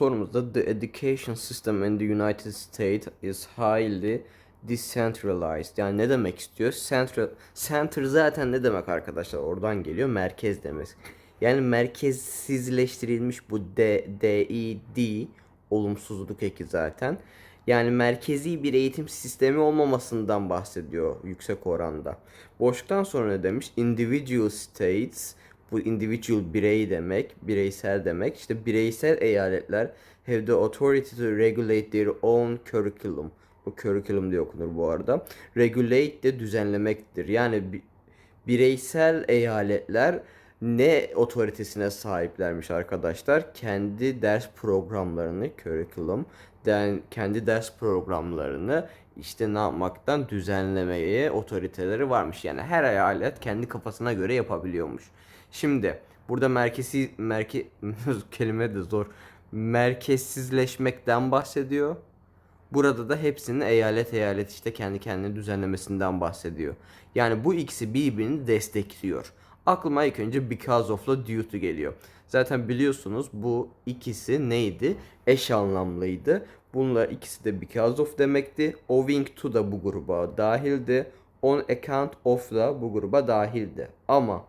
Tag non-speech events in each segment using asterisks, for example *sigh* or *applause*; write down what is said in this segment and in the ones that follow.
Sorumuzda the education system in the United States is highly decentralized. Yani ne demek istiyor? Central, center zaten ne demek arkadaşlar? Oradan geliyor. Merkez demek. Yani merkezsizleştirilmiş bu D, D, I, D olumsuzluk eki zaten. Yani merkezi bir eğitim sistemi olmamasından bahsediyor yüksek oranda. Boşluktan sonra ne demiş? Individual states bu individual birey demek, bireysel demek. İşte bireysel eyaletler have the authority to regulate their own curriculum. Bu curriculum diye okunur bu arada. Regulate de düzenlemektir. Yani bi- bireysel eyaletler ne otoritesine sahiplermiş arkadaşlar? Kendi ders programlarını, curriculum, den, kendi ders programlarını işte ne yapmaktan düzenlemeye otoriteleri varmış. Yani her eyalet kendi kafasına göre yapabiliyormuş. Şimdi burada merkezi merke *laughs* kelime de zor. Merkezsizleşmekten bahsediyor. Burada da hepsinin eyalet eyalet işte kendi kendine düzenlemesinden bahsediyor. Yani bu ikisi birbirini destekliyor. Aklıma ilk önce because of'la due to geliyor. Zaten biliyorsunuz bu ikisi neydi? Eş anlamlıydı. Bunlar ikisi de because of demekti. Owing to da bu gruba dahildi. On account of da bu gruba dahildi. Ama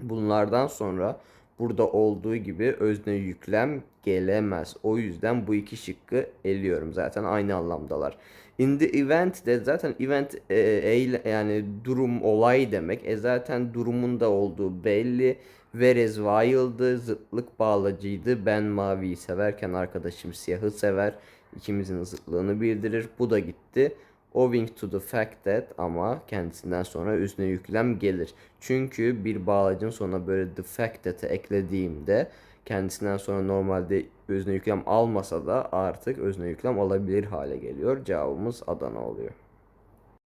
Bunlardan sonra burada olduğu gibi özne yüklem gelemez. O yüzden bu iki şıkkı eliyorum. Zaten aynı anlamdalar. In the event de zaten event e, eyle- yani durum olay demek. E zaten durumun da olduğu belli. Whereas while'dı zıtlık bağlacıydı. Ben maviyi severken arkadaşım siyahı sever. İkimizin zıtlığını bildirir. Bu da gitti. Owing to the fact that ama kendisinden sonra üstüne yüklem gelir. Çünkü bir bağlacın sonuna böyle the fact that'ı eklediğimde kendisinden sonra normalde özne yüklem almasa da artık özne yüklem alabilir hale geliyor. Cevabımız Adana oluyor.